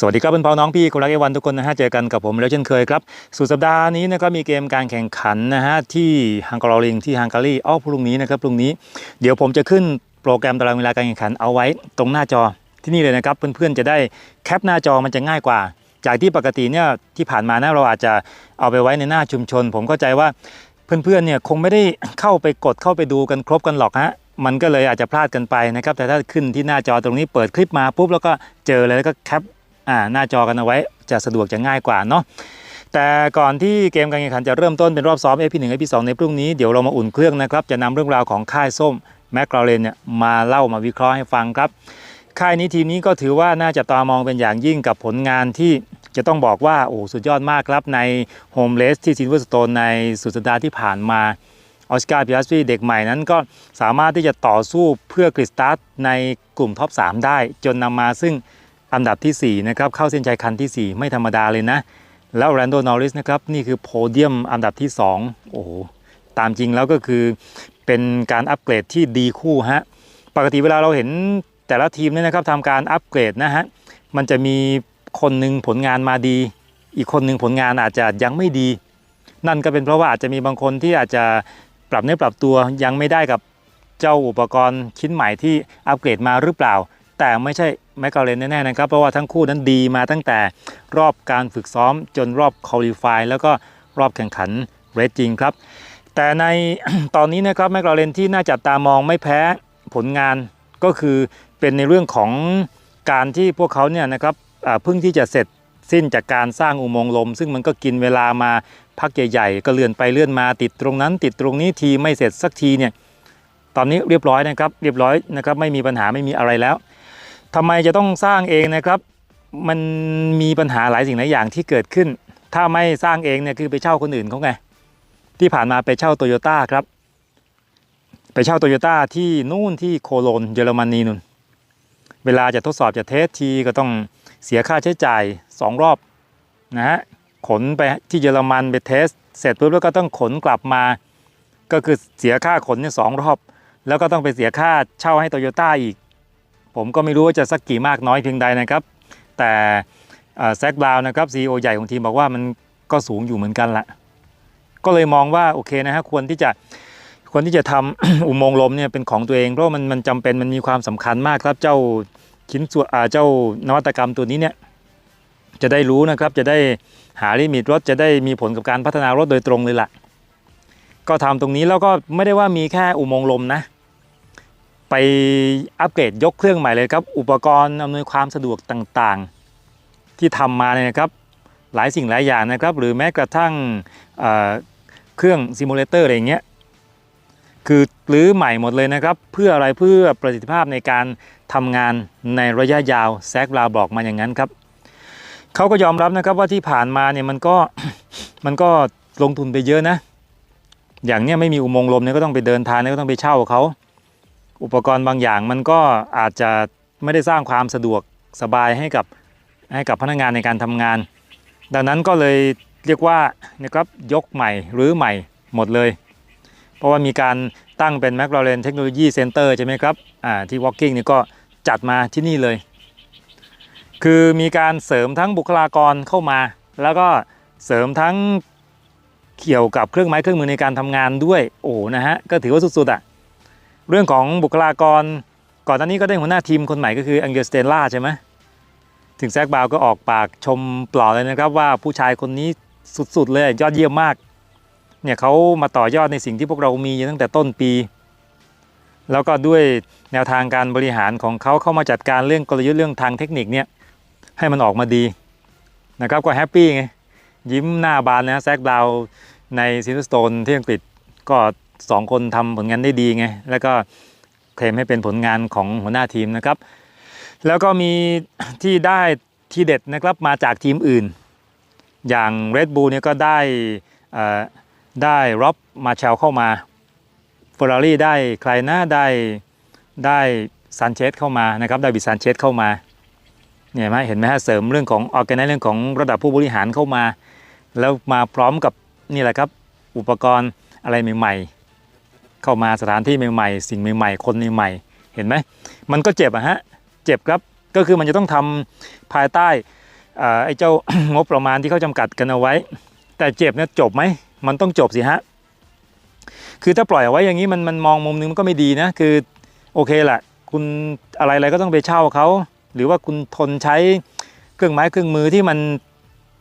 สวัสดีครับเพื่อนพ้องน้องพี่คนรักเอวันทุกคนนะฮะเจอกันกับผมแล้วเช่นเคยครับสุดสัปดาห์นี้นะครับมีเกมการแข่งขันนะฮะที่ฮังการอลิงที่ฮังการีอ้อพรุ่งนี้นะครับพรุ่งนี้เดี๋ยวผมจะขึ้นโปรแกรมตารางเวลาการแข่งขันเอาไว้ตรงหน้าจอที่นี่เลยนะครับเพื่อนๆจะได้แคปหน้าจอมันจะง่ายกว่า จากที่ปกติเนี่ยที่ผ่านมานะเราอาจจะเอาไปไว้ในหน้าชุมชน ผมเข้าใจว่าเพื่อนๆเนี่ยคงไม่ได้เข้าไปกดเข้าไปดูกันครบกันหรอกฮะมันก็เลยอาจจะพลาดกันไปนะครับแต่ถ้าขึ้นที่หน้าจอตรงนี้เปิดคลิปมาปุ๊บแล้วก็เจอเลยแล้วก็แคป อ่าหน้าจอกันเอาไว้จะสะดวกจะง่ายกว่าเนาะแต่ก่อนที่เกมการแข่งขันจะเริ่มต้นเป็นรอบซ้อม AP1 AP2 ในพรุ่งนี้เดี๋ยวเรามาอุ่นเครื่องนะครับจะนำเรื่องราวของค่ายส้มแมคกราเรนเนี่ยมาเล่ามาวิเคราะห์ให้ฟังครับ ค่ายนี้ทีมนี้ก็ถือว่าน่าจะตามองเป็นอย่างยิ่งกับผลงานที่จะต้องบอกว่าโอ้สุดยอดมากครับในโฮมเลสที่ซินเวอร์สโตนในสุดสัปดาห์ที่ผ่านมาออสการ์พิอัสฟีเด็กใหม่นั้นก็สามารถที่จะต่อสู้เพื่อกริสตัสในกลุ่มท็อป 3 ได้ จนนำมาซึ่ง อันดับทีสี่4นะครับเข้าเส้นชัยคันทีสี่ 4 ไม่ธรรมดาเลยนะ แล้วแรนโดนอริสนะครับนี่คือโพเดียมอันดับที่ 2 โอ้โหตามจริงแล้วก็คือเป็นการอัปเกรดที่ดีคู่ฮะปกติเวลาเราเห็นแต่ละทีมเนี่ยนะครับทำการอัปเกรดนะฮะมันจะมีคนหนึ่งผลงานมาดี อีกคนหนึ่งผลงานอาจจะยังไม่ดี นั่นก็เป็นเพราะว่าอาจจะมีบางคนที่อาจจะปรับเนื้อปรับตัวยังไม่ได้กับเจ้าอุปกรณ์ชิ้นใหม่ที่อัปเกรดมาหรือเปล่า แต่ไม่ใช่แมคกาเรนแน่ๆนะครับ เพราะว่าทั้งคู่นั้นดีมาตั้งแต่รอบการฝึกซ้อมจนรอบคอลิฟายแล้วก็รอบแข่งขันเรสจริงครับ แต่ในตอนนี้นะครับแมคกาเรนที่น่าจับตามองไม่แพ้ผลงานก็คือเป็นในเรื่องของการที่พวกเขาเนี่ยนะครับเพิ่งที่จะเสร็จสิ้นจากการสร้างอุโมงค์ลม ซึ่งมันก็กินเวลามาพักใหญ่ๆ ก็เลื่อนไปเลื่อนมาติดตรงนั้น ติดตรงนี้ทีไม่เสร็จสักทีเนี่ยตอนนี้เรียบร้อยนะครับเรียบร้อยนะครับไม่มีปัญหาไม่มีอะไรแล้ว ทำไมจะต้องสร้างเองนะครับ มันมีปัญหาหลายสิ่งหลายอย่างที่เกิดขึ้น ถ้าไม่สร้างเองเนี่ยคือไปเช่าคนอื่นเขาไง ที่ผ่านมาไปเช่าโตโยต้าครับ ไปเช่าโตโยต้าที่นู่นที่โคโลนเยอรมนีนู่น เวลาจะทดสอบจะเทสทีก็ต้องเสียค่าใช้จ่าย 2 รอบนะฮะ ขนไปที่เยอรมันไปเทส เสร็จปุ๊บแล้วก็ต้องขนกลับมา ก็คือเสียค่าขนเนี่ยสองรอบ แล้วก็ต้องไปเสียค่าเช่าให้โตโยต้าอีก ผมก็ไม่รู้ว่าจะสักกี่มากน้อยเพียงใดนะครับ แต่แซกบราวน์นะครับซีอใหญ่ของทีมบอกว่ามันก็สูงอยู่เหมือนกันละก็เลยมองว่าโอเคนะฮะควรที่จะควรที่จะทำอุโมงค์ลมเนี่ยเป็นของตัวเองเพราะว่ามันมันจำเป็นมันมีความสำคัญมากครับเจ้าชิ้นส่วนเจ้านวัตกรรมตัวนี้เนี่ยจะได้รู้นะครับจะได้หาลิมิตรถจะได้มีผลกับการพัฒนารถโดยตรงเลยล่ะ ก็ทำตรงนี้แล้วก็ไม่ได้ว่ามีแค่อุโมงค์ลมนะ ไปอัปเกรดยกเครื่องใหม่เลยครับ อุปกรณ์อำนวยความสะดวกต่างๆ ที่ทำมาเนี่ยนะครับหลายสิ่งหลายอย่างนะครับ หรือแม้กระทั่งเเครื่องซิมูเลเตอร์อะไรเงี้ยคือรื้อใหม่หมดเลยนะครับ เพื่ออะไรเพื่อประสิทธิภาพในการทำงานในระยะยาวแซกลาบอกมาอย่างนั้นครับเขาก็ยอมรับนะครับว่าที่ผ่านมาเนี่ยมันก็มันก็ลงทุนไปเยอะนะ อย่างเนี้ยไม่มีอุโมงค์ลมเนี่ยก็ต้องไปเดินทางเนี่ยก็ต้องไปเช่าเขา อุปกรณ์บางอย่างมันก็อาจจะไม่ได้สร้างความสะดวกสบายให้กับให้กับพนักงานในการทำงาน ดังนั้นก็เลยเรียกว่านะครับยกใหม่หรือใหม่หมดเลย เพราะว่ามีการตั้งเป็น m c l a r e n Technology Center ใช่ไหมครับที่ Walking นี่ก็จัดมาที่นี่เลย คือมีการเสริมทั้งบุคลากรเข้ามา แล้วก็เสริมทั้งเกี่ยวกับเครื่องไม้เครื่องมือในการทำงานด้วย โอ้นะฮะ ก็ถือว่าสุดๆอะ เรื่องของบุคลากร ก่อนหน้านี้ก็ได้หัวหน้าทีมคนใหม่ก็คืออังเกลสเตนล่าใช่ไหมถึงแซกบาวก็ออกปากชมปลอเลยนะครับ ว่าผู้ชายคนนี้สุดๆเลยยอดเยี่ยมมากเนี่ยเขามาต่อยอดในสิ่งที่พวกเรามีตั้งแต่ต้นปี แล้วก็ด้วยแนวทางการบริหารของเขาเข้ามาจัดการเรื่องกลยุทธ์เรื่องทางเทคนิคเนี่ยให้มันออกมาดีนะครับก็แฮปปี้ไงยิ้มหน้าบานนะแซกดาวในซินสโตนที่อังกฤษก็ สองคนทำผลงานได้ดีไง แล้วก็เคลมให้เป็นผลงานของหัวหน้าทีมนะครับ แล้วก็มีที่ได้ที่เด็ดนะครับมาจากทีมอื่น อย่าง Red Bull เนี่ยก็ได้ได้ร็อบมาเชลเข้ามา Ferrari ได้ใครนะได้ได้ซานเชสเข้ามานะครับได้บิซานเชสเข้ามาเนี่ยไหมเห็นไหมฮะเสริมเรื่องของออแกนเรื่องของระดับผู้บริหารเข้ามา แล้วมาพร้อมกับนี่แหละครับอุปกรณ์อะไรใหม่ ๆ เข้ามาสถานที่ใหม่ๆสิ่งใหม่ๆคนใหม่ๆเห็นไหมมันก็เจ็บอะฮะเจ็บครับก็คือมันจะต้องทำภายใต้อ่าไอ้เจ้างบประมาณที่เขาจำกัดกันเอาไว้ แต่เจ็บเนี่ยจบไหมมันต้องจบสิฮะคือถ้าปล่อยเอาไว้อย่างนี้มันมันมองมุมนึงมันก็ไม่ดีนะคือโอเคแหละคุณอะไรอะไรก็ต้องไปเช่าเขาหรือว่าคุณทนใช้เครื่องไม้เครื่องมือที่มัน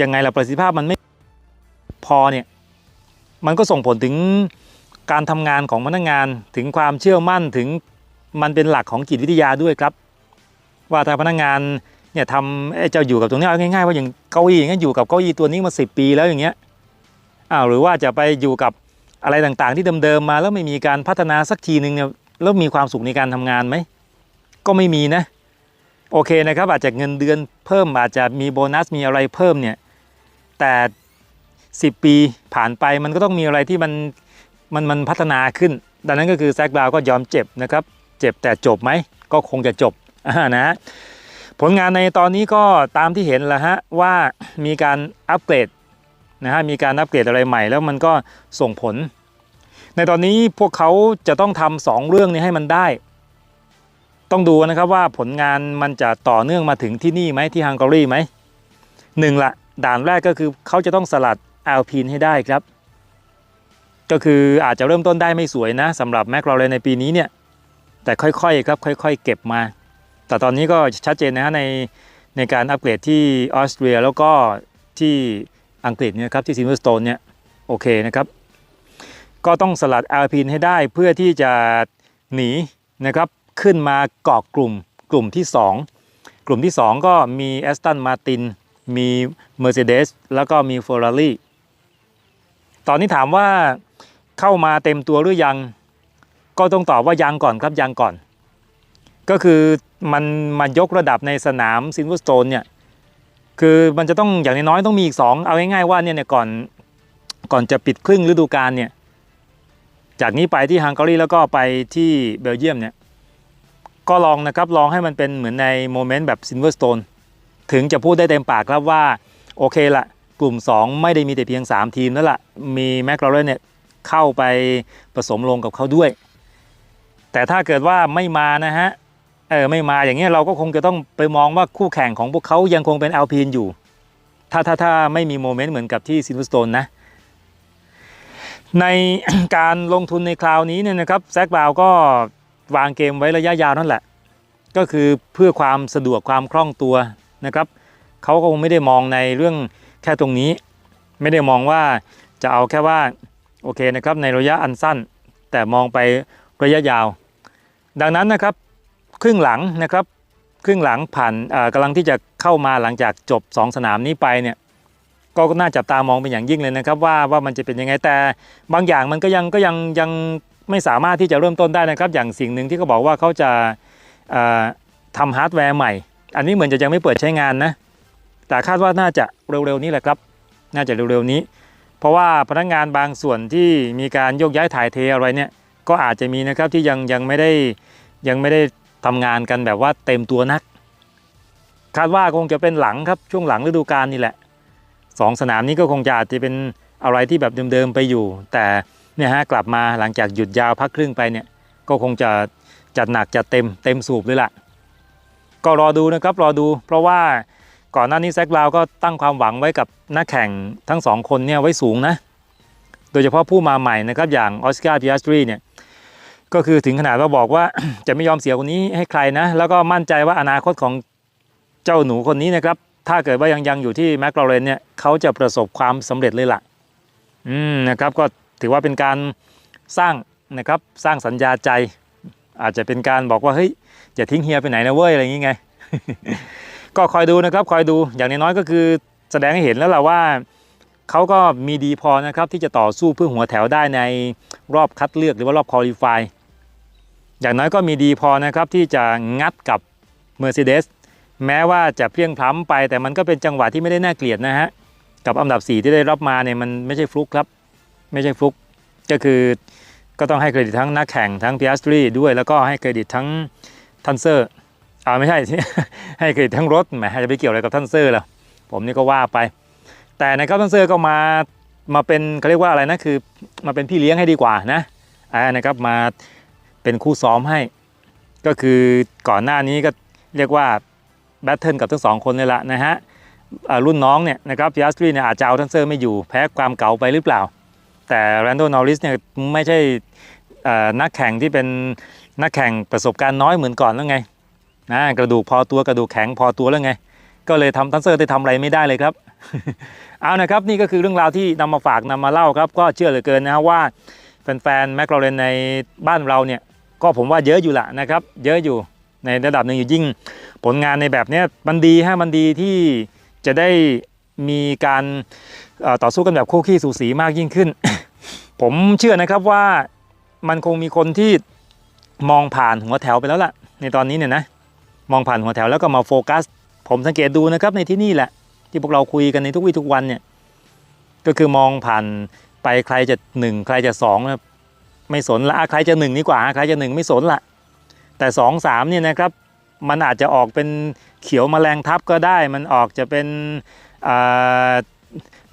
ยังไงล่ะประสิทธิภาพมันไม่พอเนี่ยมันก็ส่งผลถึง การทำงานของพนักงานถึงความเชื่อมั่นถึงมันเป็นหลักของจิตวิทยาด้วยครับ ว่าถ้าพนักงานเนี่ยทำไอ้เจ้าอยู่กับตรงนี้เอาง่ายๆว่าอย่างเก้าอี้อย่างเงี้ยอยู่กับเก้าอี้ตัวนี้มาสิปีแล้วอย่างเงี้ยอ้าวหรือว่าจะไปอยู่กับอะไรต่างๆ ที่เดิมๆมา แล้วไม่มีการพัฒนาสักทีหนึ่งเนี่ยแล้วมีความสุขในการทำงานไหมก็ไม่มีนะโอเคนะครับ อาจจะเงินเดือนเพิ่มอาจจะมีโบนัสมีอะไรเพิ่มเนี่ยแต่ 10 ปีผ่านไปมันก็ต้องมีอะไรที่มัน มันมันพัฒนาขึ้น ดังนั้นก็คือแซกบราวก็ยอมเจ็บนะครับ เจ็บแต่จบไหมก็คงจะจบนะฮะผลงานในตอนนี้ก็ตามที่เห็นแหละฮะว่ามีการอัปเกรดนะฮะมีการอัปเกรดอะไรใหม่แล้วมันก็ส่งผล ในตอนนี้พวกเขาจะต้องทำสองเรื่องนี้ให้มันได้ ต้องดูนะครับว่าผลงานมันจะต่อเนื่องมาถึงที่นี่ไหมที่ฮังการีไหมหนึ่งละด่านแรกก็คือเขาจะต้องสลัดแอลพีนให้ได้ครับ ก็คืออาจจะเริ่มต้นได้ไม่สวยนะสำหรับแมคลาเรนในปีนี้เนี่ยแต่ค่อยๆครับค่อย ๆ เก็บมา แต่ตอนนี้ก็ชัดเจนนะฮะในในการอัปเกรดที่ออสเตรียแล้วก็ที่อังกฤษเนี่ยครับที่ซินเวอร์สโตนเนี่ยโอเคนะครับ ก็ต้องสลัดแอลพีนให้ได้เพื่อที่จะหนีนะครับขึ้นมาเกาะกลุ่มกลุ่มที่ 2 กลุ่มที่ 2 ก็มีแอสตันมาตินมี Mercedes แล้วก็มี Ferrari ตอนนี้ถามว่า เข้ามาเต็มตัวหรือยัง ก็ต้องตอบว่ายังก่อนครับยังก่อน ก็คือมันมายกระดับในสนามซินเวอร์สโตนเนี่ยคือมันจะต้องอย่างน้อยๆต้องมีอีก 2 เอาง่ายๆว่าเนี่ยเนี่ยก่อนก่อนจะปิดครึ่งฤดูกาลเนี่ยจากนี้ไปที่ฮังการีแล้วก็ไปที่เบลเยียมเนี่ยก็ลองนะครับลองให้มันเป็นเหมือนในโมเมนต์แบบซินเวอร์สโตนถึงจะพูดได้เต็มปากครับว่า โอเคละกลุ่ม 2 ไม่ได้มีแต่เพียง 3 ทีมแล้วละ่ะมีแมคลาเรนเนี่ย เข้าไปผสมลงกับเขาด้วย แต่ถ้าเกิดว่าไม่มานะฮะเออไม่มาอย่างเงี้ยเราก็คงจะต้องไปมองว่าคู่แข่งของพวกเขายังคงเป็นแอลพีนอยู่ ถ้าถ้าถ้าไม่มีโมเมนต์เหมือนกับที่ซินเวสโตนนะ ในการลงทุนในคราวนี้เนี่ยนะครับแซกบาวก็วางเกมไว้ระยะยาวนั่นแหละ ก็คือเพื่อความสะดวกความคล่องตัวนะครับเขาก็คงไม่ได้มองในเรื่องแค่ตรงนี้ ไม่ได้มองว่าจะเอาแค่ว่า โอเคนะครับในระยะอันสั้น แต่มองไประยะยาว ดังนั้นนะครับครึ่งหลังนะครับครึ่งหลังผ่านอ่ากำลังที่จะเข้ามาหลังจากจบ 2 สนามนี้ไปเนี่ยก็น่าจับตามองเป็นอย่างยิ่งเลยนะครับ ว่าว่ามันจะเป็นยังไงแต่บางอย่างมันก็ยังก็ยังยังไม่สามารถที่จะเริ่มต้นได้นะครับ อย่างสิ่งหนึ่งที่เขาบอกว่าเขาจะอ่าทำฮาร์ดแวร์ใหม่ อันนี้เหมือนจะยังไม่เปิดใช้งานนะแต่คาดว่าน่าจะเร็วๆนี้แหละครับ น่าจะเร็วๆนี้ เพราะว่าพนักงานบางส่วนที่มีการโยกย้ายถ่ายเทอะไรเนี่ยก็อาจจะมีนะครับที่ยังยังไม่ได้ยังไม่ได้ทำงานกันแบบว่าเต็มตัวนัก คาดว่าคงจะเป็นหลังครับช่วงหลังฤดูกาลนี่แหละสองสนามนี้ก็คงจะอาจจะเป็นอะไรที่แบบเดิมๆไปอยู่ แต่เนี่ยฮะกลับมาหลังจากหยุดยาวพักครึ่งไปเนี่ยก็คงจะจัดหนักจัดเต็มเต็มสูบเลยล่ะ ก็รอดูนะครับรอดูเพราะว่า ก่อนหน้านี้แซกบราวน์ก็ตั้งความหวังไว้กับนักแข่งทั้งสองคนเนี่ยไว้สูงนะ โดยเฉพาะผู้มาใหม่นะครับอย่างออสการ์พิอัสตรีเนี่ยก็คือถึงขนาดว่าบอกว่าจะไม่ยอมเสียคนนี้ให้ใครนะ แล้วก็มั่นใจว่าอนาคตของเจ้าหนูคนนี้นะครับ ถ้าเกิดว่ายังยังอยู่ที่แมคลาเรนเนี่ยเขาจะประสบความสำเร็จเลยล่ะอืมนะครับก็ถือว่าเป็นการสร้างนะครับสร้างสัญญาใจ อาจจะเป็นการบอกว่าเฮ้ยอย่าทิ้งเฮียไปไหนนะเว้ยอะไรอย่างงี้ไง ก็คอยดูนะครับคอยดูอย่างน้อยก็คือแสดงให้เห็นแล้วล่ะว่าเขาก็มีดีพอนะครับที่จะต่อสู้เพื่อหัวแถวได้ในรอบคัดเลือกหรือว่ารอบคอลิฟายอย่างน้อยก็มีดีพอนะครับที่จะงัดกับ Mercedes แม้ว่าจะเพียงพล้ำไป แต่มันก็เป็นจังหวะที่ไม่ได้น่าเกลียดนะฮะกับอันดับ 4 ที่ได้รับมาเนี่ยมันไม่ใช่ฟลุกครับ ไม่ใช่ฟลุกก็คือก็ต้องให้เครดิตทั้งนักแข่งทั้งพิอัสตรีด้วย แล้วก็ให้เครดิตทั้งทันเซอร์ อ่าไม่ใช่ให้เครดิตทั้งรถแหมจะไปเกี่ยวอะไรกับทันเซอร์ล่ะผมนี่ก็ว่าไป แต่นะครับทันเซอร์ก็มามาเป็นเขาเรียกว่าอะไรนะคือมาเป็นพี่เลี้ยงให้ดีกว่านะอ่านะครับมาเป็นคู่ซ้อมให้ ก็คือก่อนหน้านี้ก็เรียกว่าแบทเทิลกับทั้งสองคนเลยละนะฮะอ่ารุ่นน้องเนี่ยนะครับพิอัสตรีเนี่ยอาจจะเอาทันเซอร์ไม่อยู่แพ้ความเก่าไปหรือเปล่า แต่แรนโดนอริสเนี่ยไม่ใช่อ่อนักแข่งที่เป็นนักแข่งประสบการณ์น้อยเหมือนก่อนแล้วไง นะกระดูกพอตัวกระดูกแข็งพอตัวแล้วไง ก็เลยทำทันเซอร์ได้ทำอะไรไม่ได้เลยครับ เอานะครับนี่ก็คือเรื่องราวที่นำมาฝากนำมาเล่าครับ ก็เชื่อเหลือเกินนะว่าแฟนๆแมคลาเรนในบ้านเราเนี่ยก็ผมว่าเยอะอยู่ละนะครับ เยอะอยู่ในระดับหนึ่งอยู่ยิ่ง ผลงานในแบบเนี้ยมันดีฮะมันดีที่จะได้มีการต่อสู้กันแบบคู่ขี้สูสีมากยิ่งขึ้น ผมเชื่อนะครับว่ามันคงมีคนที่มองผ่านหัวแถวไปแล้วล่ะ ในตอนนี้เนี่ยนะ มองผ่านหัวแถวแล้วก็มาโฟกัส ผมสังเกตดูนะครับในที่นี่แหละ ที่พวกเราคุยกันในทุกวี่ทุกวันเนี่ยก็คือมองผ่านไปใครจะหนึ่งใครจะสองนะไม่สนละใครจะหนึ่งดีกว่าใครจะหนึ่งไม่สนละแต่สองสามเนี่ยนะครับมันอาจจะออกเป็นเขียวแมลงทับก็ได้ มันออกจะเป็น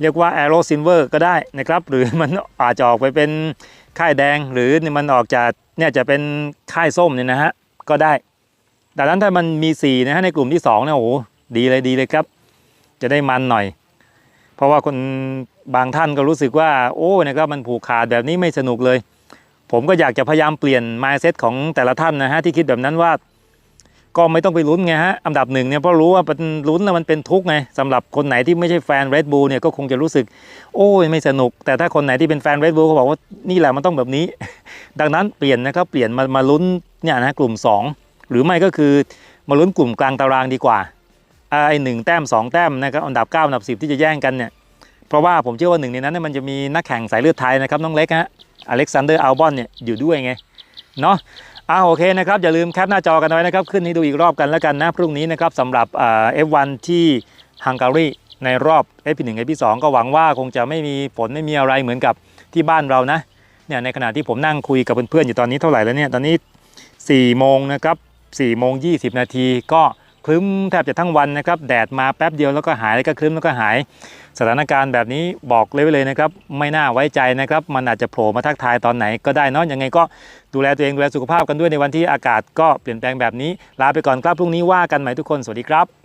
เรียกว่า Arrow Silver ก็ได้นะครับ หรือมันอาจจะออกไปเป็นค่ายแดงหรือมันออกจากเนี่ยจะเป็นค่ายส้มเนี่ยนะฮะก็ได้ ดังนั้นถ้ามันมี4นะฮะในกลุ่มที่2เนี่ยโอ้โหดีเลยดีเลยครับ จะได้มันหน่อย เพราะว่าคนบางท่านก็รู้สึกว่า โอ้นะครับมันผูกขาดแบบนี้ไม่สนุกเลย ผมก็อยากจะพยายามเปลี่ยน mindset ของแต่ละท่านนะฮะที่คิดแบบนั้นว่า ก็ไม่ต้องไปลุ้นไงฮะอันดับหนึ่งเนี่ยเพราะรู้ว่ามันลุ้นแล้วมันเป็นทุกข์ไงสำหรับคนไหนที่ไม่ใช่แฟน Red Bull เนี่ยก็คงจะรู้สึก โอ้ยไม่สนุก แต่ถ้าคนไหนที่เป็นแฟน Red Bull เขาบอกว่านี่แหละมันต้องแบบนี้ ดังนั้นเปลี่ยนนะครับเปลี่ยนมามาลุ้นเนี่ยนะกลุ่ม 2 หรือไม่ก็คือมาลุ้นกลุ่มกลางตารางดีกว่าไอ้หนึ่งแต้ม 2 แต้มนะครับอันดับ9อันดับ 10 ที่จะแย่งกันเนี่ยเพราะว่าผมเชื่อว่าหนึ่งในนั้นเนยมันจะมีนักแข่งสายเลือดไทยนะครับน้องเล็กฮะอเล็กซานเดอร์อัลบอนเนี่ยอยู่ด้วยไงเนาะอ่าโอเคนะครับ อย่าลืมแคปหน้าจอกันไว้นะครับ ขึ้นให้ดูอีกรอบกันแล้วกันนะ พรุ่งนี้นะครับสำหรับเอ่า F1 ที่ฮังการีในรอบ F1 F2 ก็หวังว่าคงจะไม่มีฝนไม่มีอะไรเหมือนกับที่บ้านเรานะเนี่ยในขณะที่ผมนั่งคุยกับเพื่อนๆอยู่ตอนนี้เท่าไหร่แล้วเนี่ยตอนนี้4โมงนะครับ 4โมง20 นาทีก็คลึ้มแทบจะทั้งวันนะครับ แดดมาแป๊บเดียวแล้วก็หายแล้วก็คลึ้มแล้วก็หาย สถานการณ์แบบนี้บอกเลยไว้เลยนะครับ ไม่น่าไว้ใจนะครับ มันอาจจะโผล่มาทักทายตอนไหนก็ได้เนอะยังไงก็ดูแลตัวเองดูแลสุขภาพกันด้วยในวันที่อากาศก็เปลี่ยนแปลงแบบนี้ลาไปก่อนครับพรุ่งนี้ว่ากันใหม่ทุกคนสวัสดีครับ